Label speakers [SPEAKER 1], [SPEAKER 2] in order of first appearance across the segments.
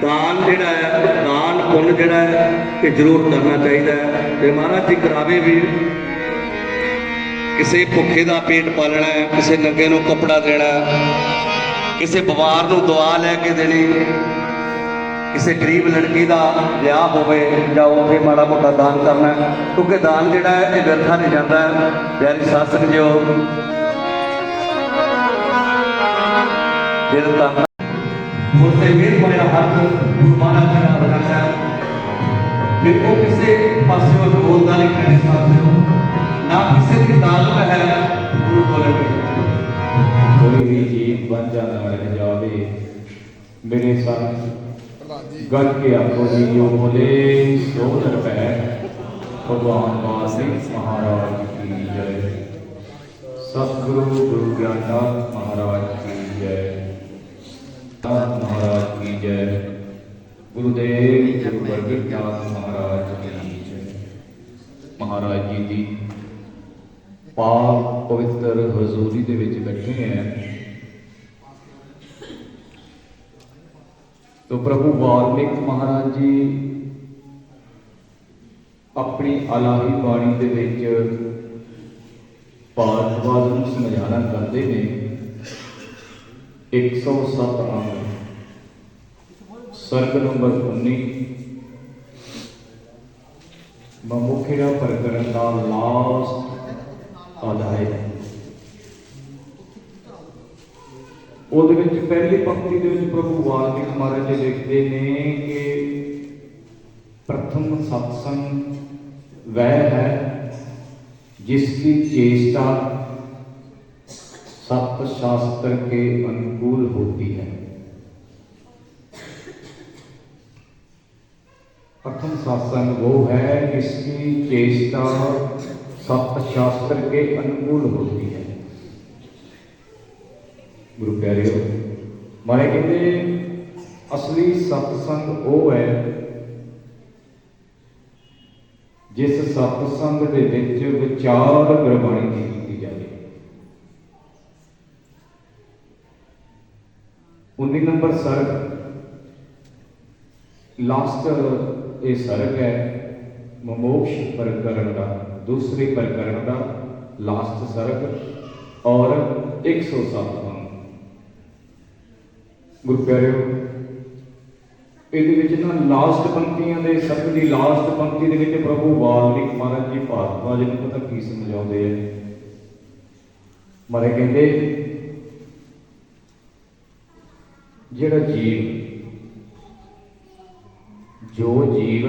[SPEAKER 1] ਦਾਨ ਜਿਹੜਾ ਹੈ, ਦਾਨ, ਪੁੰਨ ਜਿਹੜਾ ਹੈ, ਇਹ ਜ਼ਰੂਰ ਕਰਨਾ ਚਾਹੀਦਾ ਹੈ। ਤੇ ਮਹਾਰਾਜ ਜੀ ਕਰਾਵੇ ਵੀ ਕਿਸੇ ਭੁੱਖੇ ਦਾ ਪੇਟ ਪਾਲਣਾ ਹੈ, ਕਿਸੇ ਨੰਗੇ ਨੂੰ ਕੱਪੜਾ ਦੇਣਾ ਕਿਸੇ ਬਿਮਾਰ ਨੂੰ ਦਵਾ ਲੈ ਕੇ ਦੇਣੀ, ਕਿਸੇ ਗਰੀਬ ਲੜਕੀ ਦਾ ਵਿਆਹ ਹੋਵੇ ਜਾਂ ਉੱਥੇ ਮਾੜਾ ਮੋਟਾ ਦਾਨ ਕਰਨਾ ਕਿਉਂਕਿ ਦਾਨ ਜਿਹੜਾ ਹੈ, ਇਹ ਵਿਅਰਥਾ ਨਹੀਂ ਜਾਂਦਾ ਹੈ। ਪਿਆਰੀ ਸਾਸਨ ਜਿਓ, ਦਿਲ ਤਾਂ ਉਸੇ ਮੇਰ ਭਰਿਆ ਹੱਥ ਗੁਰੂ ਮਹਾਰਾਜ ਜੀ ਨਾਲ ਰੱਖਦਾ ਹੈ ਕਿ ਉਹ ਕਿਸੇ ਪਾਸਿਓਂ ਬੋਲਦਾ ਨਹੀਂ ਕਰੇ ਸਾਥੀਓ ਨਾ ਕਿਸੇ ਦੀ ਤਾਲੁਕ ਹੈ ਗੁਰੂ ਕੋਲ ਵੀ
[SPEAKER 2] ਕੋਈ ਵੀ ਜੀਵ ਬਣ ਜਾਣਾ ਮਿਲ ਜਾਵੇ ਮੇਰੇ ਸੰਗ ਗੱਜ ਕੇ ਆਪੋ ਜੀ ਜੋ ਬੋਲੇ ਸੋ ਰੁਪੈ ਭਗਵਾਨ ਵਾਸੀ ਮਹਾਰਾਜ ਕੀ ਜੈ। ਸਤਿਗੁਰੂ ਗੁਰੂ ਗਿਆਨਨਾਥ ਨਾਥ ਮਹਾਰਾਜ ਕੀ ਜੈ। ਮਹਾਰਾਜ ਜੀ ਦੀ ਪਾਕ ਪਵਿੱਤਰ ਹਜ਼ੂਰੀ ਦੇ ਵਿੱਚ ਬੈਠੇ ਹੈ। ਤੋ ਪ੍ਰਭੂ ਵਾਲਮੀਕ ਮਹਾਰਾਜ ਜੀ ਆਪਣੀ ਅਲਾਹੀ ਬਾਣੀ ਦੇ ਵਿੱਚ ਭਾਰਤਵਾਦ ਨੂੰ ਸਮਝਾਣਾ ਕਰਦੇ ਨੇ। 107 ਅੰਗ। સર્ગ નંબર ઉન્નીસ મમુખીના પ્રકરણના લાસ્ટ અધ્યાય ਉਹਦੇ ਵਿੱਚ ਪਹਿਲੀ ਪੰਕਤੀ ਦੇ ਵਿੱਚ ਪ੍ਰਭੂ ਵਾਲਮੀਕ ਮਹਾਰਾਜ ਜੀ ਲਿਖਦੇ ਨੇ ਕਿ ਪ੍ਰਥਮ ਸਤਸੰਗ ਵਹਿ ਹੈ ਜਿਸ ਕੀ ਚੇष्टा ਸਤ ਸ਼ਾਸਤਰ ਕੇ ਅਨੁਕੂਲ ਹੋਤੀ ਹੈ प्रथम सत्संग वो है जिसकी चेष्टा सत्य शास्त्र के अनुकूल होती है ਗੁਰੂ ਪਿਆਰਿਓ ਮਾਰੇ ਕਹਿੰਦੇ ਅਸਲੀ ਸਤਸੰਗ ਉਹ ਹੈ ਜਿਸ ਸਤਸੰਗ ਦੇ ਵਿੱਚ ਵਿਚਾਰ ਗੁਰਬਾਣੀ ਦੀ ਕੀਤੀ ਜਾਵੇ 19 ਨੰਬਰ ਸਰਗ ਲਾਸਟ ਇਹ ਸਰਗ ਹੈ ਮਮੋਕਸ਼ ਪ੍ਰਕਰਣ ਦਾ, ਦੂਸਰੇ ਪ੍ਰਕਰਣ ਦਾ ਲਾਸਟ ਸਰਗ ਔਰ 107 ਅੰਗ ਗੁਰੂ ਪਿਆਰਿਓ, ਇਹਦੇ ਵਿੱਚ ਨਾ ਲਾਸਟ ਪੰਕਤੀਆਂ ਦੇ ਸਰਗ ਦੀ ਲਾਸਟ ਪੰਕਤੀ ਦੇ ਵਿੱਚ ਪ੍ਰਭੂ ਵਾਲਮੀਕ ਮਹਾਰਾਜ ਜੀ ਭਾਰਤਵਾਜ ਨੂੰ ਪਤਾ ਕੀ ਸਮਝਾਉਂਦੇ ਆ? ਮਾਰੇ ਕਹਿੰਦੇ, ਜਿਹੜਾ ਜੀਵ ਜੋ ਜੀਵ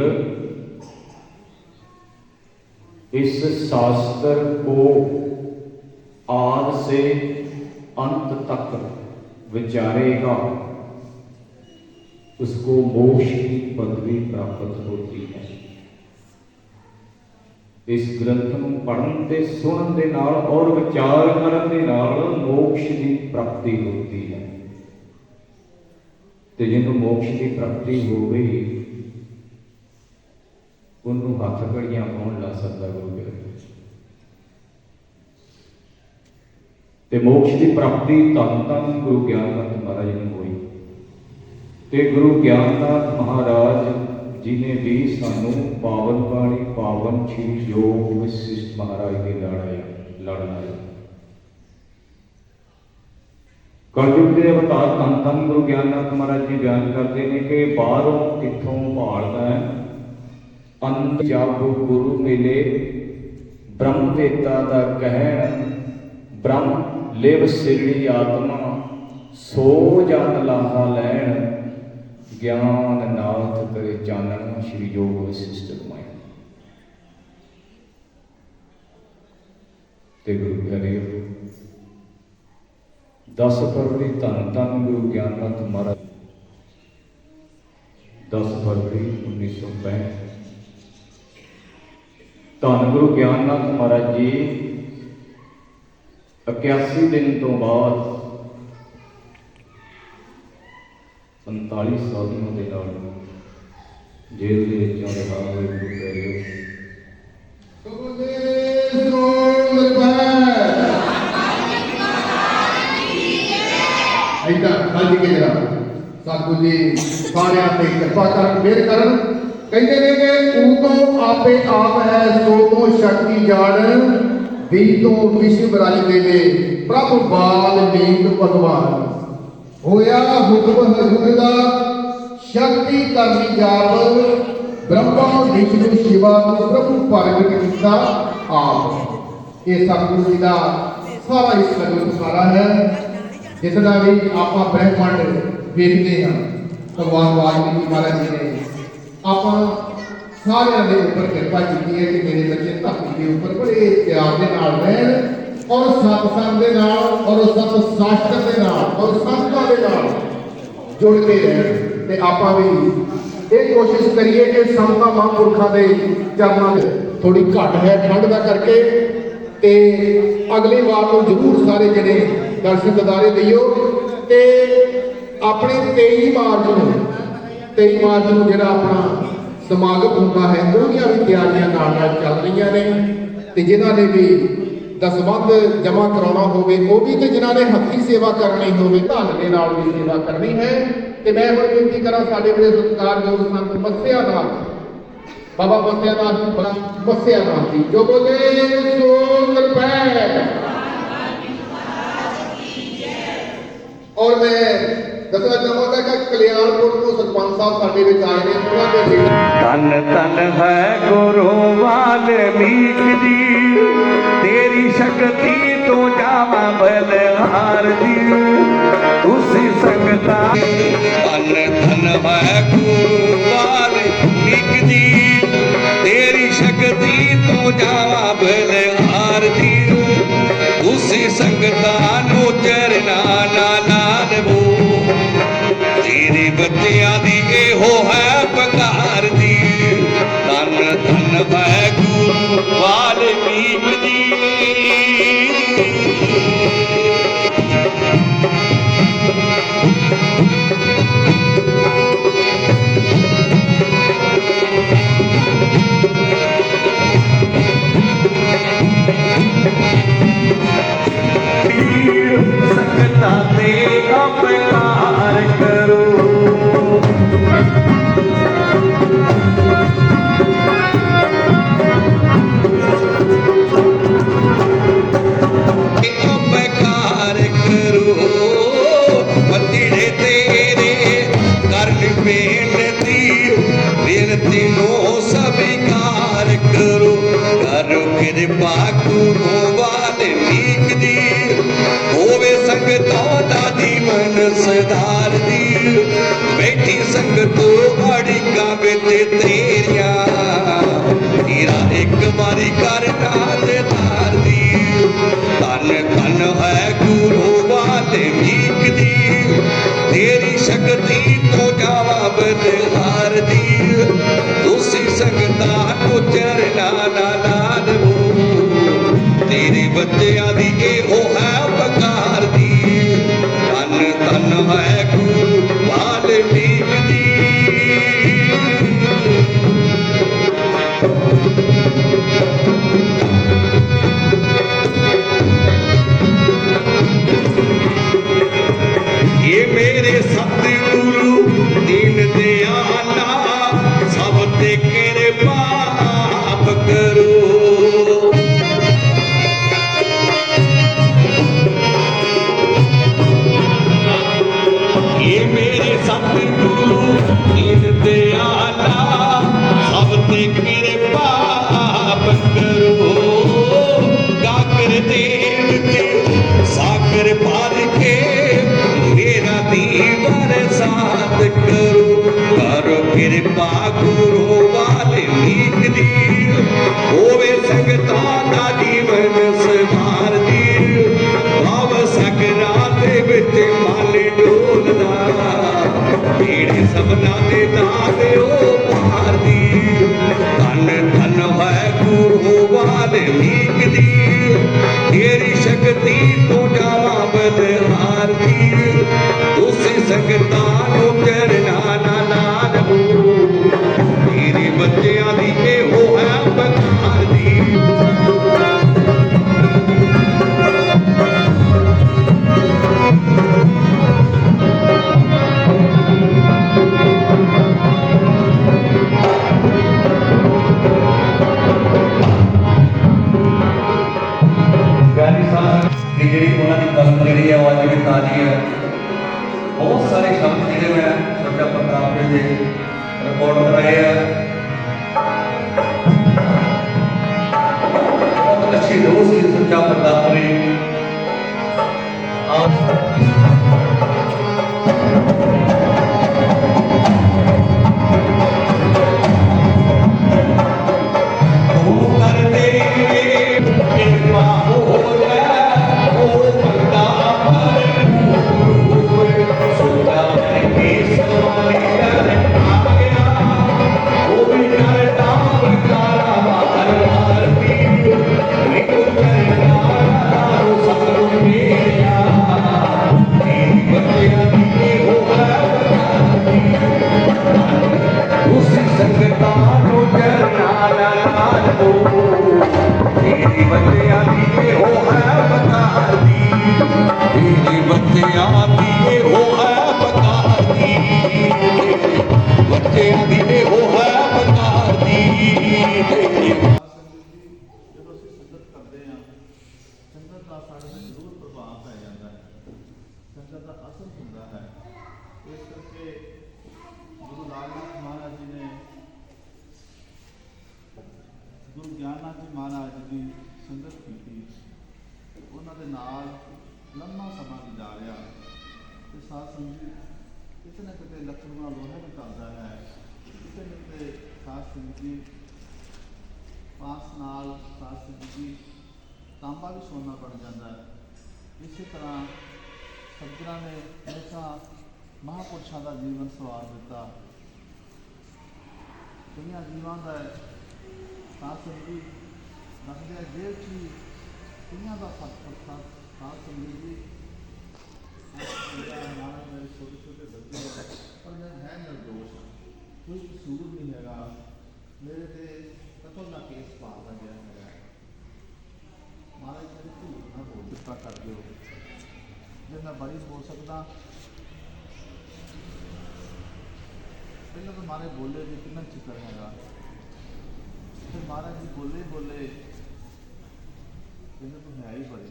[SPEAKER 2] इस शास्त्र को आद से अंत तक विचारेगा उसको मोक्ष की पदवी प्राप्त होती है ਇਸ ਗ੍ਰੰਥ ਨੂੰ ਪੜ੍ਹਨ ਤੇ ਸੁਣਨ ਦੇ ਨਾਲ ਔਰ ਵਿਚਾਰ ਕਰਨ ਦੇ ਨਾਲ ਮੋਕਸ਼ ਦੀ ਪ੍ਰਾਪਤੀ ਹੁੰਦੀ ਹੈ ਤੇ ਜਿਹਨੂੰ ਮੋਕਸ਼ ਦੀ ਪ੍ਰਾਪਤੀ ਹੋ ਗਈ ਉਹਨੂੰ ਹੱਥ ਘੜੀਆਂ ਪਾਉਣ ਲਾ ਸਕਦਾ ਗੁਰੂ ਗ੍ਰੰਥ ਤੇ ਮੋਕਸ਼ ਦੀ ਪ੍ਰਾਪਤੀ ਧੰਨ ਧੰਨ ਗੁਰੂ ਗਿਆਨਨਾਥ ਮਹਾਰਾਜ ਨੂੰ ਹੋਈ। ਤੇ ਗੁਰੂ ਗਿਆਨਨਾਥ ਮਹਾਰਾਜ ਜੀ ਨੇ ਵੀ ਸਾਨੂੰ ਪਾਵਨ ਬਾਣੀ, ਪਾਵਨ ਛੀ ਯੋਗ ਵਿਸ਼ਿਸ਼ਟ ਮਹਾਰਾਜ ਦੀ ਲੜਾਈ ਲੜਨਾ ਕਲਯੁਗ ਦੇ ਅਵਤਾਰ ਧੰਨ ਧੰਨ ਗੁਰੂ ਗਿਆਨਨਾਥ ਮਹਾਰਾਜ ਜੀ ਬਿਆਨ ਕਰਦੇ ਨੇ ਕਿ ਬਾਹਰੋਂ ਕਿੱਥੋਂ ਭਾਲਦਾ ਹੈ ਅੰਤ ਜਬ ਗੁਰੂ ਮਿਲੇ, ਬ੍ਰਹਮ ਵੇਤਾ ਦਾ ਕਹਿਣ, ਬ੍ਰਹਮ ਲਿਵ ਸਿਰੜੀ ਆਤਮਾ, ਸੋ ਜਨ ਲਾਹਾ ਲੈਣ, ਗਿਆਨ ਨਾਥ ਕਰੇ ਚਾਨਣ, ਸ਼੍ਰੀ ਜੋਗ ਵਿਸ਼ਿਸ਼ਟ ਰਮਾਇਣ। ਤੇ ਗੁਰੂ ਪਿਆਰੇ 10 ਫਰਵਰੀ ਧੰਨ ਧੰਨ ਗੁਰੂ ਗਿਆਨਨਾਥ ਮਹਾਰਾਜ। 10 ਫਰਵਰੀ 1965 ਧੰਨ ਗੁਰੂ ਗਿਆਨ ਗਿਆਨਨਾਥ ਮਹਾਰਾਜ ਜੀ 81 ਦਿਨ ਤੋਂ ਬਾਅਦ 47 ਸਾਧੂਆਂ ਦੇ ਨਾਲ ਜੇਲ੍ਹ ਦੇ ਵਿੱਚੋਂ ਰਿਹਾ ਹੋਏ ਗੁਰੂ
[SPEAKER 3] ਕਰਿਓ ਜੀ, ਸਾਰਿਆਂ ਤੇ ਕਿਰਪਾ ਕਰਨ, ਮਿਹਰ ਕਰਨ। ਕਹਿੰਦੇ ਨੇ ਕਿ ਉਤੋਂ ਆਪੇ ਆਪ ਹੈ ਸੋ ਤੋਂ ਸ਼ਕਤੀ ਜਾਣ, ਵੀ ਤੋਂ ਵਿਸ਼ਵ ਰਚਦੇ ਨੇ? ਪ੍ਰਭੂ ਬਾਲ ਨੀਤ ਭਗਵਾਨ। ਹੋਇਆ ਹੁਕਮ ਹਜ਼ੂਰ ਦਾ, ਸ਼ਕਤੀ ਕਰਨੀ ਜਾਪ ਬ੍ਰਹਮਾ ਵਿਸ਼ਨੂੰ ਸ਼ਿਵਾ ਨੂੰ ਪ੍ਰਭੂ ਪ੍ਰਗਟ ਕੀਤਾ ਆਪ। ਇਹ ਸਤਿਗੁਰੂ ਜੀ ਦਾ ਸਾਰਾ ਇਸ ਲਗਨ ਸਾਰਾ ਹੈ। ਜਿਸ ਦਾ ਵੀ ਆਪਾਂ ਬ੍ਰਹਿਮੰਡ ਵੇਖਦੇ ਹਾਂ। ਭਗਵਾਨ ਵਾਲਮੀਕੀ ਮਹਾਰਾਜ ਜੀ ਨੇ ਆਪਾਂ ਸਾਰਿਆਂ ਦੇ ਉੱਪਰ ਕਿਰਪਾ ਕੀਤੀ ਹੈ ਕਿ ਮੇਰੇ ਬੱਚੇ ਧਰਤੀ ਦੇ ਉੱਪਰ ਬੜੇ ਪਿਆਰ ਦੇ ਨਾਲ ਰਹਿਣ ਔਰ ਸਤਸੰਗ ਦੇ ਨਾਲ ਔਰ ਸਤ ਸ਼ਾਸਤਰ ਦੇ ਨਾਲ ਔਰ ਸੰਤਾਂ ਦੇ ਨਾਲ ਜੁੜ ਕੇ ਰਹਿਣ। ਤੇ ਆਪਾਂ ਵੀ ਇਹ ਕੋਸ਼ਿਸ਼ ਕਰੀਏ ਕਿ ਸੰਤਾਂ ਮਹਾਂਪੁਰਖਾਂ ਦੇ ਚਰਨਾਂ ਦੇ ਥੋੜੀ ਘੱਟ ਹੈ, ਠੰਡ ਦਾ ਕਰਕੇ। ਤੇ ਅਗਲੀ ਵਾਰ ਨੂੰ ਜ਼ਰੂਰ ਸਾਰੇ ਜਿਹੜੇ ਦਰਸ਼ਨ ਦਿਦਾਰੇ ਦਿਓ। ਤੇ ਆਪਣੇ 23 ਮਾਰਚ ਨੂੰ 23 ਮਾਰਚ ਨੂੰ ਜਿਹੜਾ ਆਪਣਾ ਸਮਾਗਮ ਹੁੰਦਾ ਹੈ, ਉਹਦੀਆਂ ਵੀ ਤਿਆਰੀਆਂ ਨਾਲ ਨਾਲ ਚੱਲ ਰਹੀਆਂ ਨੇ। ਤੇ ਜਿਨ੍ਹਾਂ ਨੇ ਵੀ ਦਸਵੰਧ ਜਮ੍ਹਾਂ ਕਰਾਉਣਾ ਹੋਵੇ, ਉਹ ਵੀ ਤੇ ਜਿਨ੍ਹਾਂ ਨੇ ਹੱਥੀਂ ਸੇਵਾ ਕਰਨੀ ਹੋਵੇ, ਧਨ ਦੇ ਨਾਲ ਵੀ ਸੇਵਾ ਕਰਨੀ ਹੈ। ਤੇ ਮੈਂ ਹੁਣ ਬੇਨਤੀ ਕਰਾਂ, ਸਾਡੇ ਬੜੇ ਸਤਿਕਾਰਯੋਗ ਸੰਤ ਮੱਸਿਆ ਦਾ, ਬਾਬਾ ਮੱਸਿਆ ਦਾ ਮੱਸਿਆ ਦਾ ਜੀ ਜੋ ਬੋਲੇ ਸੋ ਨਿਰਭੈ ਔਰ ਮੈਂ ਦੱਸਣਾ ਚਾਹਾਂਗਾ ਕਿ ਕਲਿਆਣਪੁਰ ਤੋਂ ਸਰਪੰਚ ਸਾਹਿਬ ਸਾਡੇ ਵਿੱਚ ਆਏ ਨੇ, ਉਹਨਾਂ ਦੇ ਵੀ
[SPEAKER 1] ਤਨ ਤਨ ਹੈ ਗੁਰੂ ਵਾਲਮੀਕ ਜੀ। ਤੇਰੀ ਸ਼ਕਤੀ ਤੋਂ ਜਾਵਾਂ ਬਲਹਾਰ ਜੀ। ਉਸੇ ਸੰਗਤਾ ਤਨ ਤਨ ਹੈ ਗੁਰੂ ਵਾਲਮੀਕ ਜੀ। ਤੇਰੀ ਸ਼ਕਤੀ ਤੋਂ ਜਾਵਾਂ ਬਲਹਾਰ ਬਹੁਤ बचे ਦੇ
[SPEAKER 4] ਨਾਲ ਲੰਮਾ ਸਮਾਂ ਗੁਜ਼ਾਰਿਆ ਤੇ ਸਾਧ ਸੰਗਤ ਕਿਤੇ ਨਾ ਕਿਤੇ ਲੱਖਣਾਂ ਲੋਹਾ ਨਿਕਲਦਾ ਹੈ। ਕਿਤੇ ਨਾ ਕਿਤੇ ਸਾਧ ਸੰਗਤ ਜੀ ਪਾਸ ਨਾਲ ਸਾਧ ਸੰਗਤ ਜੀ ਤਾਂਬਾ ਵੀ ਸੋਨਾ ਬਣ ਜਾਂਦਾ ਹੈ। ਇਸੇ ਤਰ੍ਹਾਂ ਸੱਜਣਾ ਨੇ ਹਮੇਸ਼ਾ ਮਹਾਪੁਰਸ਼ਾਂ ਦਾ ਜੀਵਨ ਸਵਾਰ ਦਿੱਤਾ। ਦੁਨੀਆ ਜੀਵਾਂ ਦਾ ਹੈ। ਸਾਧ ਸੰਗਤ ਜੀ ਰੱਖਦੇ ਜੇ ਚੀਜ਼ 'ਚ ਹੀ ਦੁਨੀਆ ਦਾ ਸਤਪੁਰਖਾ ਸਾਧ ਸੰਗਤ ਜੀ ਮਹਾਰਾਜ ਮੇਰੇ ਛੋਟੇ ਛੋਟੇ ਬੱਚੇ ਹੈ, ਪਰ ਮੈਂ ਹੈ ਨਿਰਦੋਸ਼ ਕੋਈ ਕਸੂਰ ਨਹੀਂ ਹੈਗਾ ਮੇਰੇ ਤੇ ਕਤਲ ਦਾ ਕੇਸ ਪਾ ਲੱਗਿਆ ਹੈਗਾ ਮਹਾਰਾਜ ਜੀ ਝੂਠ ਨਾ ਬੋਲ ਦਿੱਤਾ ਕਰ ਦਿਓ ਜੇ ਮੈਂ ਬੜੀ ਬੋਲ ਸਕਦਾ ਪਹਿਲਾਂ ਤਾਂ ਮਾਰੇ ਬੋਲੇ ਜੀ ਕਿੰਨਾ ਚਿਕਰ ਹੈਗਾ ਫਿਰ ਮਹਾਰਾਜ ਜੀ ਬੋਲੇ ਬੋਲੇ ਕਹਿੰਦੇ ਤੂੰ ਹੈ ਹੀ ਬੜੀ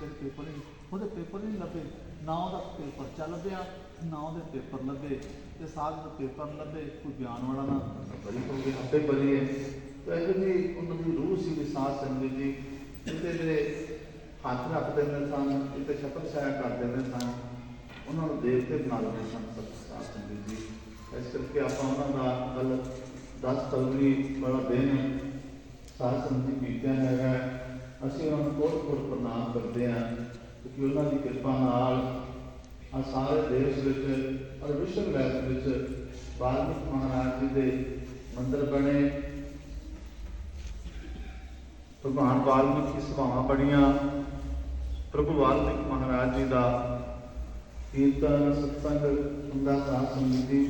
[SPEAKER 4] ਤੇਰੇ ਪੇਪਰ ਹੀ ਉਹਦੇ ਪੇਪਰ ਹੀ ਨਹੀਂ ਲੱਭੇ। ਨਾ ਉਹਦਾ ਪੇਪਰ ਚੱਲ ਪਿਆ, ਨਾ ਉਹਦੇ ਪੇਪਰ ਲੱਭੇ। ਤੇ ਸਾਧ ਦਾ ਪੇਪਰ ਨੀ ਲੱਭੇ, ਕੋਈ ਬਿਆਨ ਵਾਲਾ ਨਾ। ਬੜੀ ਹੋ ਗਈ, ਆਪੇ ਬੜੀ ਹੈ। ਤੇ ਇਹੋ ਜਿਹੀ ਉਹਨਾਂ ਦੀ ਰੂਹ ਸੀ ਵੀ ਸਾਧ ਸੰਗਤ ਜੀ। ਕਿਤੇ ਜਿਹੜੇ ਹੱਥ ਰੱਖ ਦਿੰਦੇ ਸਨ ਕਿਤੇ ਛਤਰ ਛਾਇਆ ਕਰ ਦਿੰਦੇ ਸਨ। ਉਹਨਾਂ ਨੂੰ ਦੇਵਤੇ ਬਣਾ ਲੈਂਦੇ ਸਨ ਸਤ- ਸੰਗਤ ਜੀ। ਇਸ ਕਰਕੇ ਆਪਾਂ ਉਹਨਾਂ ਦਾ ਕੱਲ 10 ਫਰਵਰੀ ਵਾਲਾ ਦਿਨ ਸਾਧ ਸੰਗਤ ਜੀ ਬੀਤਿਆ ਹੈਗਾ ਅਸੀਂ ਉਹਨਾਂ ਨੂੰ ਬਹੁਤ ਬਹੁਤ ਪ੍ਰਣਾਮ ਕਰਦੇ ਹਾਂ ਕਿਉਂਕਿ ਉਹਨਾਂ ਦੀ ਕਿਰਪਾ ਨਾਲ ਆ ਸਾਰੇ ਦੇਸ਼ ਵਿੱਚ, ਔਰ ਵਿਸ਼ਵ ਲੈਵਲ ਵਿੱਚ ਵਾਲਮੀਕ ਮਹਾਰਾਜ ਜੀ ਦੇ ਮੰਦਰ ਬਣੇ। ਭਗਵਾਨ ਵਾਲਮੀਕ ਦੀ ਸਭਾਵਾਂ ਬਣੀਆਂ। ਪ੍ਰਭੂ ਵਾਲਮੀਕ ਮਹਾਰਾਜ ਜੀ ਦਾ ਕੀਰਤਨ, ਸਤਸੰਗ, ਹੁੰਦਾ ਸਾਧ ਸੰਗਤ ਜੀ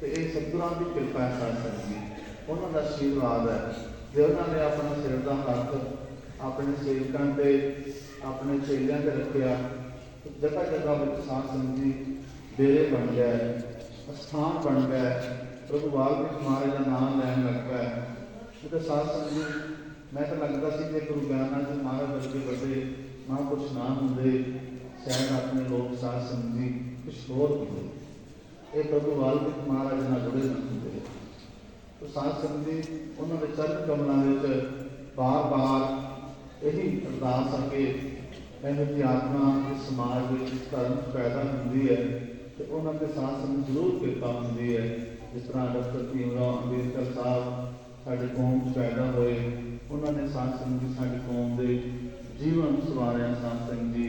[SPEAKER 4] ਤੇ ਇਹ ਸਤਿਗੁਰਾਂ ਦੀ ਕਿਰਪਾ ਹੈ ਸਾਧ ਸੰਗਤ ਜੀ ਉਹਨਾਂ ਦਾ ਆਸ਼ੀਰਵਾਦ ਹੈ। ਜੇ ਉਹਨਾਂ ਨੇ ਆਪਣਾ ਸਿਰ ਦਾ ਹੱਥ ਆਪਣੇ ਸੇਵਕਾਂ ਤੇ, ਆਪਣੇ ਚੇਲਿਆਂ ਤੇ ਰੱਖਿਆ, ਜਗ੍ਹਾ ਜਗ੍ਹਾ ਵਿੱਚ ਸਾਧ ਸੰਗਤ ਜੀ ਡੇਰੇ ਬਣ ਗਿਆ ਅਸਥਾਨ ਬਣ ਗਿਆ ਪ੍ਰਭੂ ਵਾਲਮੀਕ ਮਹਾਰਾਜ ਦਾ ਨਾਮ ਲੈਣ ਲੱਗ। ਪਏ ਕਿਤੇ ਸਾਧ ਸੰਗਤ ਜੀ ਮੈਂ ਤਾਂ ਲੱਗਦਾ ਸੀ ਕਿ ਗੁਰੂ ਗਿਆਨਨਾਥ ਜੀ ਮਹਾਰਾਜ ਵਰਗੇ ਵੱਡੇ ਮਹਾਂਪੁਰਸ਼ ਨਾ ਹੁੰਦੇ, ਸ਼ਾਇਦ ਆਪਣੇ ਲੋਕ ਸਾਧ ਸੰਗਤ ਜੀ ਕੁਛ ਹੋਰ ਹੁੰਦੇ। ਇਹ ਪ੍ਰਭੂ ਵਾਲਮੀਕ ਮਹਾਰਾਜ ਨਾਲ ਜੁੜੇ ਨਾ ਹੁੰਦੇ। ਤੋ ਸਾਧ ਸੰਗਤ ਜੀ ਉਹਨਾਂ ਦੇ ਚਰਨ ਕਮਲਾਂ ਵਿੱਚ ਬਾਰ-ਬਾਰ ਇਹੀ ਅਰਦਾਸ ਆ ਕਿ ਇਹੋ ਜਿਹੀ ਆਤਮਾ ਇਸ ਸਮਾਜ ਵਿੱਚ ਇਸ ਧਰਮ ਪੈਦਾ ਹੁੰਦੀ ਹੈ ਤੇ ਉਹਨਾਂ ਦੇ ਸਾਥ ਸੰਗਤ ਜ਼ਰੂਰ ਕਿਰਪਾ ਹੁੰਦੀ ਹੈ। ਜਿਸ ਤਰ੍ਹਾਂ ਡਾਕਟਰ ਭੀਮਰਾਓ ਅੰਬੇਦਕਰ ਸਾਹਿਬ ਸਾਡੇ ਕੌਮ 'ਚ ਪੈਦਾ ਹੋਏ, ਉਹਨਾਂ ਨੇ ਸਾਧ ਸੰਗਤ ਜੀ ਸਾਡੀ ਕੌਮ ਦੇ ਜੀਵਨ ਸਵਾਰਿਆ ਸਾਧ ਸੰਗਤ ਜੀ।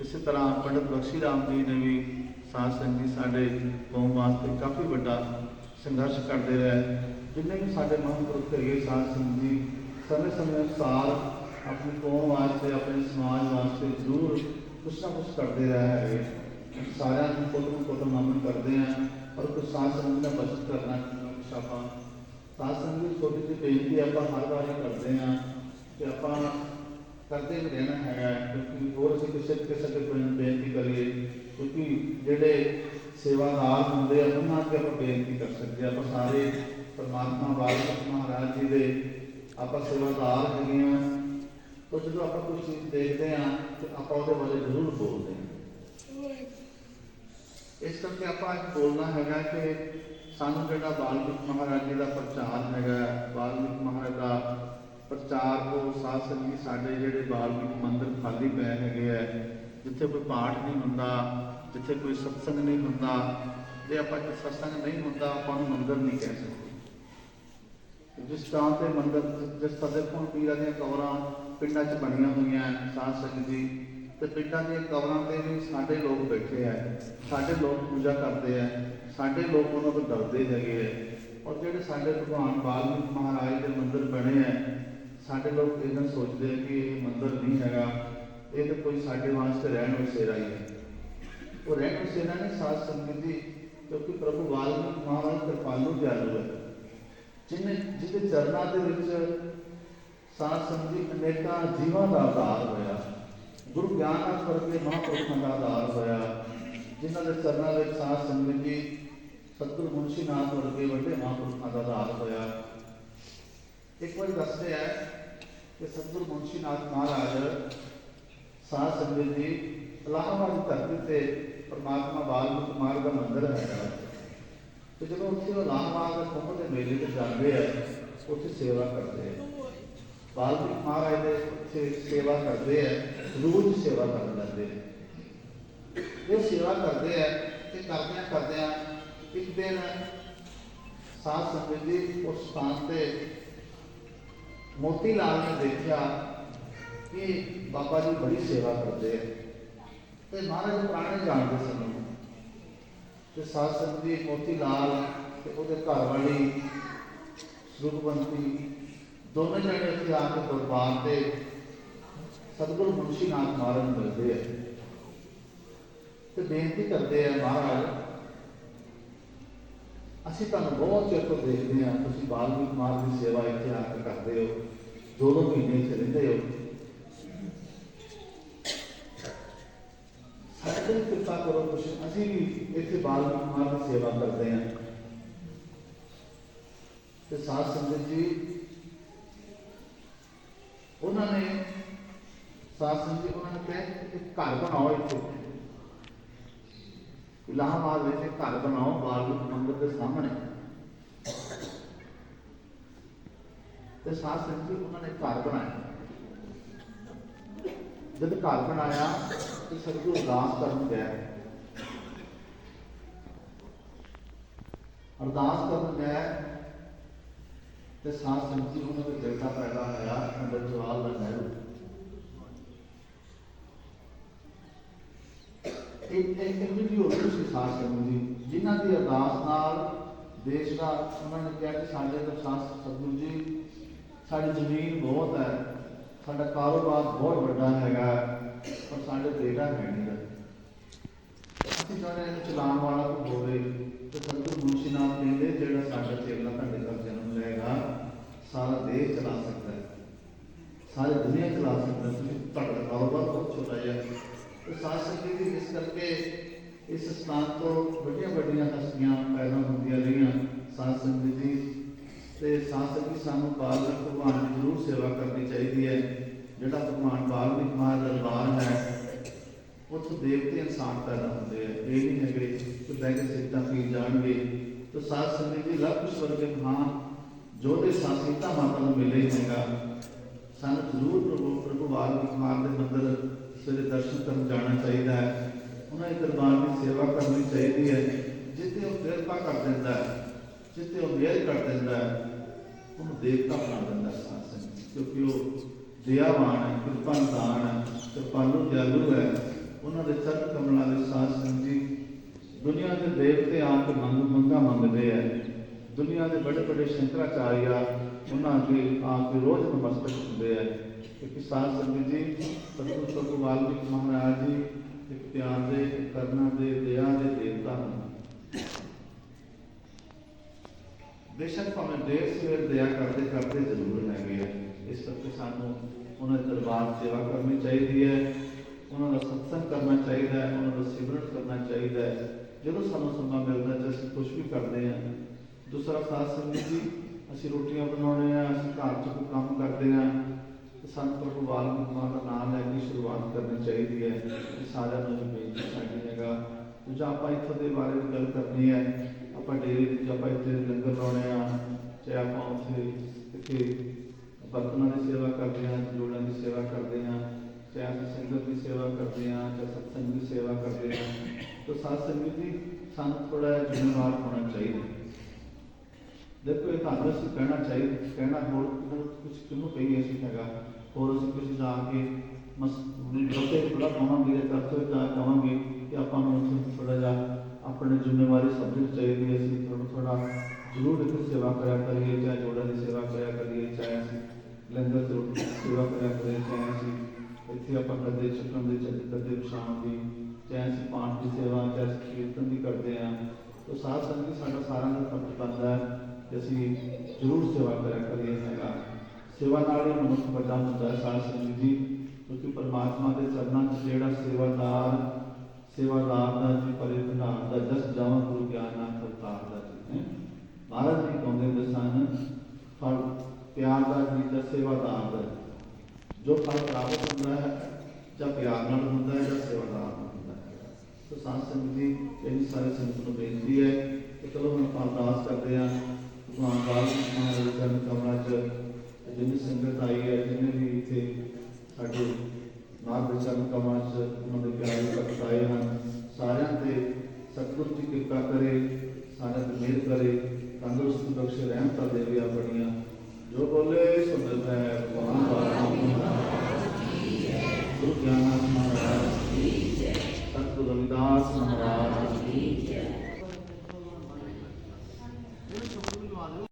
[SPEAKER 4] ਇਸੇ ਤਰ੍ਹਾਂ ਪੰਡਤ ਬਖਸ਼ੀ ਰਾਮ ਜੀ ਨੇ ਵੀ ਸਾਧ ਸੰਗਤ ਜੀ ਸਾਡੇ ਕੌਮ ਵਾਸਤੇ ਕਾਫੀ ਵੱਡਾ ਸੰਘਰਸ਼ ਕਰਦੇ ਰਹੇ। ਜਿੰਨੇ ਵੀ ਸਾਡੇ ਮਹਾਂਪੁਰਖ ਹੈਗੇ ਸਾਧ ਸੰਗਤ ਜੀ ਸਮੇਂ ਸਮੇਂ ਅਨੁਸਾਰ ਆਪਣੀ ਕੌਮ ਵਾਸਤੇ, ਆਪਣੇ ਸਮਾਜ ਵਾਸਤੇ ਜ਼ਰੂਰ ਕੁਛ ਨਾ ਕੁਛ ਕਰਦੇ ਰਹੇ ਹੈਗੇ ਸਾਰਿਆਂ ਨੂੰ ਖੁਦ ਨੂੰ ਖੁਦ ਨਮਨ ਕਰਦੇ ਹਾਂ ਔਰ ਕੁਝ ਸਾਧ ਸੰਗਤ ਦਾ ਬਚਤ ਕਰਨਾ ਕੁਛ ਆਪਾਂ। ਸਾਧ ਸੰਗਤ ਦੀ ਛੋਟੀ ਜਿਹੀ ਬੇਨਤੀ ਆਪਾਂ ਹਰ ਵਾਰ ਕਰਦੇ ਹਾਂ ਕਿ ਆਪਾਂ ਕਰਦੇ ਵੀ ਰਹਿਣਾ ਹੈਗਾ ਕਿਉਂਕਿ ਹੋਰ ਅਸੀਂ ਕਿਸੇ ਕਿਸੇ ਦੇ ਕੋਈ ਬੇਨਤੀ ਕਰੀਏ, ਕਿਉਂਕਿ ਜਿਹੜੇ ਸੇਵਾਦਾਰ ਹੁੰਦੇ ਆ, ਉਹਨਾਂ ਅੱਗੇ ਆਪਾਂ ਬੇਨਤੀ ਕਰ ਸਕਦੇ ਹਾਂ। ਆਪਾਂ ਸਾਰੇ ਪਰਮਾਤਮਾ, ਵਾਹਿਗੁਰੂ, ਮਹਾਰਾਜ ਜੀ ਦੇ ਆਪਾਂ ਸੇਵਾਦਾਰ ਹੈਗੇ ਹਾਂ। ਤਾਂ ਜਦੋਂ ਆਪਾਂ ਕੋਈ ਚੀਜ਼ ਦੇਖਦੇ ਹਾਂ, ਤੇ ਆਪਾਂ ਉਹਦੇ ਬਾਰੇ ਜ਼ਰੂਰ ਬੋਲਦੇ ਹਾਂ। ਇਸ ਕਰਕੇ ਆਪਾਂ ਬੋਲਣਾ ਹੈਗਾ ਕਿ ਸਾਨੂੰ ਜਿਹੜਾ ਬਾਲਮੀਕ ਮਹਾਰਾਜ ਜੀ ਦਾ ਪ੍ਰਚਾਰ ਹੈਗਾ ਬਾਲਮੀਕ ਮਹਾਰਾਜ ਦਾ ਪ੍ਰਚਾਰ, ਉਹ ਸਾਧ ਸੰਗਤ ਸਾਡੇ ਜਿਹੜੇ ਬਾਲਮੀਕ ਮੰਦਰ ਖਾਲੀ ਪਏ ਹੈਗੇ ਆ, ਜਿੱਥੇ ਕੋਈ ਪਾਠ ਨਹੀਂ ਹੁੰਦਾ, ਜਿੱਥੇ ਕੋਈ ਸਤਸੰਗ ਨਹੀਂ ਹੁੰਦਾ, ਜੇ ਆਪਾਂ ਕਿ ਸਤਸੰਗ ਨਹੀਂ ਹੁੰਦਾ, ਆਪਾਂ ਨੂੰ ਮੰਦਰ ਨਹੀਂ ਕਹਿ ਸਕਦੇ। ਜਿਸ ਤਰ੍ਹਾਂ ਤੇ ਮੰਦਰ, ਜਿਸ ਤਰ੍ਹਾਂ ਦੇਖੋ ਪੀਰਾਂ ਦੀਆਂ ਕੌਰਾਂ ਪਿੰਡਾਂ 'ਚ ਬਣੀਆਂ ਹੋਈਆਂ ਹਨ, ਸਾਧ ਸੰਗਤ ਜੀ ਤੇ ਪਿੰਡਾਂ ਦੀਆਂ ਕਬਰਾਂ ਤੇ ਵੀ ਸਾਡੇ ਲੋਕ ਬੈਠੇ ਆ। ਸਾਡੇ ਲੋਕ ਪੂਜਾ ਕਰਦੇ ਆ। ਸਾਡੇ ਲੋਕ ਉਹਨਾਂ ਤੋਂ ਡਰਦੇ ਹੈਗੇ ਆ। ਔਰ ਜਿਹੜੇ ਸਾਡੇ ਭਗਵਾਨ ਵਾਲਮੀਕ ਮਹਾਰਾਜ ਦੇ ਮੰਦਿਰ ਬਣੇ ਆ ਸਾਡੇ ਲੋਕ ਇਹਨਾਂ ਸੋਚਦੇ ਆ ਕਿ ਇਹ ਮੰਦਿਰ ਨਹੀਂ ਹੈਗਾ। ਇਹ ਤਾਂ ਕੋਈ ਸਾਡੇ ਵਾਸਤੇ ਰਹਿਣ ਵਸੇਰਾ ਹੀ ਹੈ ਉਹ ਰਹਿਣ ਵਸੇਰਾ ਨਹੀਂ ਸਾਧ ਸੰਗਤ ਦੀ ਕਿਉਂਕਿ ਪ੍ਰਭੂ ਵਾਲਮੀਕ ਮਹਾਰਾਜ ਕਿਰਪਾਲੂ ਦਿਆਲੂ ਹੈ ਜਿਹਨੇ ਜਿਹਦੇ ਚਰਨਾਂ ਦੇ ਵਿੱਚ ਸਾਧ ਸੰਗਤ ਅਨੇਕਾਂ ਜੀਵਾਂ ਦਾ ਆਧਾਰ ਹੋਇਆ। ਗੁਰੂ ਗਿਆਨਨਾਥ ਵਰਗੇ ਮਹਾਂਪੁਰਖਾਂ ਦਾ ਆਧਾਰ ਹੋਇਆ। ਜਿਨ੍ਹਾਂ ਦੇ ਚਰਨਾਂ ਵਿੱਚ ਸਾਧ ਸੰਗਤ ਜੀ ਸਤਿਗੁਰੂ ਮੁਨਸ਼ੀ ਨਾਥ ਵਰਗੇ ਵੱਡੇ ਮਹਾਂਪੁਰਖਾਂ ਦਾ ਆਧਾਰ ਹੋਇਆ। ਇੱਕ ਵਾਰੀ ਦੱਸਦੇ ਆ ਕਿ ਸਤਿਗੁਰੂ ਮੁਨਸ਼ੀ ਨਾਥ ਮਹਾਰਾਜ ਸਾਧ ਸੰਗਤ ਜੀ ਇਲਾਹਾਬਾਦ ਦੀ ਧਰਤੀ ਤੇ ਪਰਮਾਤਮਾ ਬਾਲਮੀਕ ਮਾਰਗ ਦਾ ਮੰਦਿਰ ਹੈ ਤੇ ਜਦੋਂ ਉੱਥੇ ਉਹ ਇਲਾਹਾਬਾਦ ਦੇ ਕੁੰਭ ਦੇ ਮੇਲੇ ਤੇ ਜਾਂਦੇ ਆ, ਉੱਥੇ ਸੇਵਾ ਕਰਦੇ ਆ। ਬਾਲਮੀਕ ਮਹਾਰਾਜ ਦੇ ਉੱਥੇ ਸੇਵਾ ਕਰਦੇ ਆ, ਰੋਜ਼ ਸੇਵਾ ਕਰਨ ਜਾਂਦੇ ਆ ਇਹ ਸੇਵਾ ਕਰਦੇ ਆ ਤੇ ਕਰਦਿਆਂ ਕਰਦਿਆਂ ਇੱਕ ਦਿਨ ਸਾਧ ਸੰਗਤ ਜੀ ਉਸ ਸਥਾਨ ਤੇ ਮੋਤੀ ਲਾਲ ਨੇ ਦੇਖਿਆ ਕਿ ਬਾਬਾ ਜੀ ਬੜੀ ਸੇਵਾ ਕਰਦੇ ਆ ਤੇ ਮਹਾਰਾਜ ਪੁਰਾਣੇ ਜਾਣਦੇ ਸਨ ਉਹਨੂੰ। ਤੇ ਸਾਧ ਸੰਗਤ ਜੀ ਮੋਤੀ ਲਾਲ ਤੇ ਉਹਦੇ ਘਰ ਵਾਲੀ ਸੁਖਵੰਤੀ ਦੋਵੇਂ ਜਣੇ ਇੱਥੇ ਆ ਕੇ ਦਰਬਾਰ ਤੇ ਸਤਿਗੁਰੂ ਮੁਨਸ਼ੀ ਨਾਥ ਮਹਾਰਾਜ ਨੂੰ ਮਿਲਦੇ ਆ। ਤੇ ਬੇਨਤੀ ਕਰਦੇ ਆ ਮਹਾਰਾਜ, ਅਸੀਂ ਤੁਹਾਨੂੰ ਬਹੁਤ ਚਿਰ ਤੋਂ ਦੇਖਦੇ ਆ, ਤੁਸੀਂ ਬਾਲਮੀਕ ਮਾਰਗ ਦੀ ਸੇਵਾ ਇੱਥੇ ਆ ਕੇ ਕਰਦੇ ਹੋ, ਦੋ ਦੋ ਮਹੀਨੇ ਇੱਥੇ ਰਹਿੰਦੇ ਹੋ। ਸਾਡੇ ਤੇ ਕਿਰਪਾ ਕਰੋ ਕੁਛ, ਅਸੀਂ ਵੀ ਇੱਥੇ ਬਾਲਮੀਕ ਮਾਰਗ ਦੀ ਸੇਵਾ ਕਰਦੇ ਹਾਂ ਤੇ ਸਾਧ ਸੰਗਤ ਜੀ ਉਹਨਾਂ ਨੇ ਸਾਧ ਸੰਗਤ ਜੀ ਉਹਨਾਂ ਨੇ ਕਿਹਾ ਕਿ ਇੱਕ ਘਰ ਬਣਾਓ ਇੱਥੇ ਇਲਾਹਾਬਾਦ ਵਿੱਚ ਇੱਕ ਘਰ ਬਣਾਓ ਬਾਲਮੀਕ ਮੰਦਿਰ ਦੇ ਸਾਹਮਣੇ ਤੇ ਸਾਧ ਸੰਗਤ ਜੀ ਉਹਨਾਂ ਨੇ ਘਰ ਬਣਾਇਆ ਜਦ ਘਰ ਬਣਾਇਆ ਤੇ ਸਾਧ ਸੰਗਤ ਜੀ ਉਹਨਾਂ ਦੇ ਬੇਟਾ ਪੈਦਾ ਹੋਇਆ, ਪੰਡਤ ਜਵਾਹਰ ਲਾਲ ਨਹਿਰੂ। ਇੱਕ ਇੱਕ ਇੱਕ ਵੀਡੀਓ ਸੀ ਸਾਧ ਸੰਗਤ ਜੀ ਜਿਨ੍ਹਾਂ ਦੀ ਅਰਦਾਸ ਨਾਲ ਦੇਸ਼ ਦਾ ਉਹਨਾਂ ਨੇ ਕਿਹਾ ਕਿ ਸਾਡੇ ਤੋਂ ਸਾਧ ਸਤਿਗੁਰੂ ਜੀ, ਸਾਡੀ ਜ਼ਮੀਨ ਬਹੁਤ ਹੈ, ਸਾਡਾ ਕਾਰੋਬਾਰ ਬਹੁਤ ਵੱਡਾ ਹੈਗਾ, ਪਰ ਸਾਡੇ ਬੇਟਾ ਹੈ ਨਹੀਂ ਅਸੀਂ ਚਾਹੁੰਦੇ ਹਾਂ ਚਲਾਉਣ ਵਾਲਾ ਹੋਵੇ, ਤੇ ਸਤਿਗੁਰੂ ਮੁਨਸ਼ੀ ਨਾਮ ਕਹਿੰਦੇ ਜਿਹੜਾ ਸਾਡਾ ਚੇਲਾ ਤੁਹਾਡੇ ਘਰ ਸਾਰਾ ਦੇਸ਼ ਚਲਾ ਸਕਦਾ ਹੈ। ਸਾਰੀ ਦੁਨੀਆ ਚਲਾ ਸਕਦਾ ਤੁਸੀਂ ਤੁਹਾਡਾ ਕਾਰੋਬਾਰ ਬਹੁਤ ਛੋਟਾ ਜਿਹਾ ਤੇ ਸਾਧ ਸੰਗਤ ਜੀ ਇਸ ਕਰਕੇ ਇਸ ਸਥਾਨ ਤੋਂ ਵੱਡੀਆਂ ਵੱਡੀਆਂ ਹਸਤੀਆਂ ਪੈਦਾ ਹੁੰਦੀਆਂ ਰਹੀਆਂ ਸਾਧ ਸੰਗਤ ਜੀ ਤੇ ਸਾਧ ਸੰਗਤ ਸਾਨੂੰ ਬਾਲ ਭਗਵਾਨ ਦੀ ਜ਼ਰੂਰ ਸੇਵਾ ਕਰਨੀ ਚਾਹੀਦੀ ਹੈ। ਜਿਹੜਾ ਭਗਵਾਨ ਬਾਲਮੀਕ ਮਹਾਰਾਜ ਦਰਬਾਰ ਹੈ, ਉੱਥੋਂ ਦੇਵਤੇ ਇਨਸਾਨ ਪੈਦਾ ਹੁੰਦੇ ਆ। ਇਹ ਨਹੀਂ ਹੈਗੇ ਕਿ ਬਹਿ ਕੇ ਸਿੱਧਾ ਪੀ ਜਾਣਗੇ। ਤੇ ਸਾਧ ਸੰਗਤ ਜੀ ਲਵ ਕੁਸ਼ ਵਰਗੇ ਜੋ ਜੋਧੇ ਸਾਸੀਤਾ ਮਾਤਾ ਨੂੰ ਮਿਲੇ ਹੀ ਹੈਗਾ ਸਾਨੂੰ ਜ਼ਰੂਰ ਪ੍ਰਭੂ ਪ੍ਰਭੂ ਵਾਲਮੀਕ ਮਾਰ ਦੇ ਮੰਦਰ ਸਵੇਰੇ ਦਰਸ਼ਨ ਕਰਨ ਜਾਣਾ ਚਾਹੀਦਾ ਹੈ। ਉਹਨਾਂ ਦੇ ਦਰਬਾਰ ਦੀ ਸੇਵਾ ਕਰਨੀ ਚਾਹੀਦੀ ਹੈ। ਜਿੱਥੇ ਉਹ ਕਿਰਪਾ ਕਰ ਦਿੰਦਾ ਹੈ, ਜਿੱਥੇ ਉਹ ਮਿਹਰ ਕਰ ਦਿੰਦਾ ਹੈ, ਉਹਨੂੰ ਦੇਵਤਾ ਬਣਾ ਦਿੰਦਾ ਹੈ ਸਾਧ ਸੰਗਤ ਜੀ। ਕਿਉਂਕਿ ਉਹ ਦਇਆਵਾਨ ਹੈ ਕਿਰਪਾ ਦਾਨ ਹੈ, ਕਿਰਪਾਲੂ, ਦਿਆਲੂ ਹੈ। ਉਹਨਾਂ ਦੇ ਚਰਨ ਕਮਲਾਂ ਦੇ ਸਾਧ ਸੰਗਤ ਜੀ ਦੁਨੀਆ ਦੇ ਦੇਵਤੇ ਆ ਕੇ ਮੰਗ ਮੰਗਾ ਮੰਗਦੇ ਆ ਦੁਨੀਆ ਦੇ ਬੜੇ ਬੜੇ ਸ਼ੰਕਰਾਚਾਰੀਆ, ਉਹਨਾਂ ਦੇ ਆ ਕੇ ਰੋਜ਼ ਨਮਸਤਕ ਹੁੰਦੇ ਆ। ਕਿਉਂਕਿ ਸਾਧ ਸੰਗਤ ਜੀ, ਸਤਿਗੁਰੂ ਸਤਿਗੁਰੂ ਵਾਲਮੀਕ ਮਹਾਰਾਜ ਜੀ, ਇੱਕ ਪਿਆਰ ਦੇ ਕਰਨਾ ਦੇ, ਦਇਆ ਦੇ ਦੇਵਤਾ ਹਨ। ਬੇਸ਼ੱਕ ਭਾਵੇਂ ਦੇਰ ਸਵੇਰ ਦਇਆ ਕਰਦੇ ਕਰਦੇ ਜ਼ਰੂਰ ਹੈਗੇ ਆ। ਇਸ ਕਰਕੇ ਸਾਨੂੰ ਉਹਨਾਂ ਦੇ ਦਰਬਾਰ ਸੇਵਾ ਕਰਨੀ ਚਾਹੀਦੀ ਹੈ। ਉਹਨਾਂ ਦਾ ਸਤਸੰਗ ਕਰਨਾ ਚਾਹੀਦਾ ਹੈ, ਉਹਨਾਂ ਦਾ ਸਿਮਰਨ ਕਰਨਾ ਚਾਹੀਦਾ ਹੈ। ਜਦੋਂ ਸਾਨੂੰ ਸਮਾਂ ਮਿਲਦਾ ਜੇ ਅਸੀਂ ਕੁਝ ਵੀ ਕਰਦੇ ਹਾਂ ਦੂਸਰਾ ਸਾਧ ਸੰਗਤ ਜੀ, ਅਸੀਂ ਰੋਟੀਆਂ ਬਣਾਉਣੇ ਆ ਅਸੀਂ ਘਰ 'ਚ ਕੋਈ ਕੰਮ ਕਰਦੇ ਹਾਂ, ਤੇ ਸਾਨੂੰ ਪ੍ਰਭੂ ਵਾਲਮੀਕ ਮਾਂ ਦਾ ਨਾਮ ਲੈ ਕੇ ਸ਼ੁਰੂਆਤ ਕਰਨੀ ਚਾਹੀਦੀ ਹੈ। ਇਹ ਸਾਰਿਆਂ ਨੂੰ ਬੇਨਤੀ ਸਾਡੀ ਹੈਗਾ। ਤੇ ਜਾਂ ਆਪਾਂ ਇੱਥੋਂ ਦੇ ਬਾਰੇ ਵਿੱਚ ਗੱਲ ਕਰਨੀ ਹੈ, ਆਪਾਂ ਡੇਰੇ ਵਿੱਚ ਆਪਾਂ ਇੱਥੇ ਲੰਗਰ ਲਾਉਣੇ ਆ ਚਾਹੇ ਆਪਾਂ ਉੱਥੇ ਇੱਥੇ ਬਰਤਨਾਂ ਦੀ ਸੇਵਾ ਕਰਦੇ ਹਾਂ, ਜੋੜਾਂ ਦੀ ਸੇਵਾ ਕਰਦੇ ਹਾਂ ਚਾਹੇ ਅਸੀਂ ਸੰਗਤ ਦੀ ਸੇਵਾ ਕਰਦੇ ਹਾਂ ਚਾਹੇ ਸਤਸੰਗ ਦੀ ਸੇਵਾ ਕਰਦੇ ਹਾਂ, ਤਾਂ ਸਾਧ ਸੰਗਤ ਜੀ, ਸਾਨੂੰ ਥੋੜਾ ਜ਼ਿੰਮੇਵਾਰ ਹੋਣਾ ਚਾਹੀਦਾ। ਦੇਖੋ, ਇਹ ਤੁਹਾਨੂੰ ਅਸੀਂ ਕਹਿਣਾ ਚਾਹੀਦਾ ਕਹਿਣਾ ਹੋਰ ਹੋਰ ਕੁਝ ਕਿਉਂ ਕਹੀਏ ਅਸੀਂ ਹੈਗਾ? ਹੋਰ ਅਸੀਂ ਕੁਝ ਜਾ ਕੇ ਮਸ ਲੋਕੇ ਬੜਾ ਕਹਾਂਗੇ ਜਾਂ ਕਰਤੋ ਜਾ ਕਹਾਂਗੇ ਕਿ ਆਪਾਂ ਨੂੰ ਉੱਥੇ ਥੋੜਾ ਜਿਹਾ ਆਪਣੇ ਜ਼ਿੰਮੇਵਾਰੀ ਸਮਝਣੀ ਚਾਹੀਦੀ ਹੈ। ਅਸੀਂ ਥੋੜਾ ਥੋੜਾ ਜ਼ਰੂਰ ਇੱਥੇ ਸੇਵਾ ਕਰਿਆ ਕਰੀਏ, ਚਾਹੇ ਜੋੜਾਂ ਦੀ ਸੇਵਾ ਕਰਿਆ ਕਰੀਏ, ਚਾਹੇ ਅਸੀਂ ਲੰਗਰ ਦੀ ਰੋਟੀ ਦੀ ਸੇਵਾ ਕਰਿਆ ਕਰੀਏ, ਚਾਹੇ ਅਸੀਂ ਇੱਥੇ ਆਪਾਂ ਕਰਦੇ ਚੱਕਣ ਦੇ ਚੱਲ ਕਦੇ ਵਿਸ਼ਾਮ ਦੀ, ਚਾਹੇ ਅਸੀਂ ਪਾਠ ਦੀ ਸੇਵਾ, ਚਾਹੇ ਅਸੀਂ ਕੀਰਤਨ ਦੀ ਕਰਦੇ ਹਾਂ। ਤਾਂ ਸਾਧ ਸੰਗਤ ਸਾਡਾ ਸਾਰਿਆਂ ਦਾ ਫਰਜ਼ ਬਣਦਾ ਹੈ। ਕਿ ਅਸੀਂ ਜ਼ਰੂਰ ਸੇਵਾ ਕਰਿਆ ਕਰੀਏ ਹੈਗਾ ਸੇਵਾ ਨਾਲ ਹੀ ਮਨੁੱਖ ਵੱਡਾ ਹੁੰਦਾ ਹੈ ਸਾਧ ਸੰਗਤ ਜੀ ਕਿਉਂਕਿ ਪਰਮਾਤਮਾ ਦੇ ਚਰਨਾਂ 'ਚ ਜਿਹੜਾ ਸੇਵਾਦਾਰ ਸੇਵਾਦਾਰ ਦਾ ਜੀ ਪਰੇ ਦਾ ਜਸ ਜਾਵਾਂ ਗੁਰੂ ਗਿਆਨ ਨਾਥ ਅਵਤਾਰ ਦਾ ਜੀ, ਹੈ। ਮਹਾਰਾਜ ਜੀ ਕਹਿੰਦੇ ਹੁੰਦੇ ਸਨ, ਫਲ ਪਿਆਰ ਦਾ ਜੀ ਦਾ ਸੇਵਾਦਾਰ ਦਾ ਜੋ। ਫਲ ਪ੍ਰਾਪਤ ਹੁੰਦਾ ਹੈ, ਜਾਂ ਪਿਆਰ ਨਾਲ ਹੁੰਦਾ ਹੈ, ਜਾਂ ਸੇਵਾਦਾਰ ਨਾਲ ਹੁੰਦਾ ਹੈ। ਤੋ ਸਾਧ ਸੰਗਤ ਜੀ ਇਹ ਸਾਰੇ ਸੰਗਤ ਨੂੰ ਬੇਨਤੀ ਹੈ ਕਿ ਚਲੋ ਹੁਣ ਆਪਾਂ ਅਰਦਾਸ ਕਰਦੇ ਹਾਂ। ਭਗਵਾਨ ਬਾਲ ਮਹਾਰਾਜ ਦੇ ਚਰਨ 'ਚ ਜਿੰਨੀ ਸੰਗਤ ਆਈ ਹੈ, ਜਿੰਨੇ ਵੀ ਇੱਥੇ ਸਾਡੇ ਨਾਲ ਦੇ 'ਚ ਉਹਨਾਂ ਦੇ ਪਿਆਰ ਭਗਤ ਆਏ ਹਨ, ਸਾਰਿਆਂ ਤੇ ਸਤਿਗੁਰੂ ਜੀ ਕਿਰਪਾ ਕਰੇ, ਸਾਰਿਆਂ ਤੇ ਮਿਹਰ ਕਰੇ, ਤੰਦਰੁਸਤੀ ਬਖਸ਼ੇ ਰਹਿਮਤਾਂ ਦੇਵੇ ਆਪਣੀਆਂ ਜੋ ਬੋਲੇ ਸੋ ਹੈ ਭਗਵਾਨ ਬਾਲ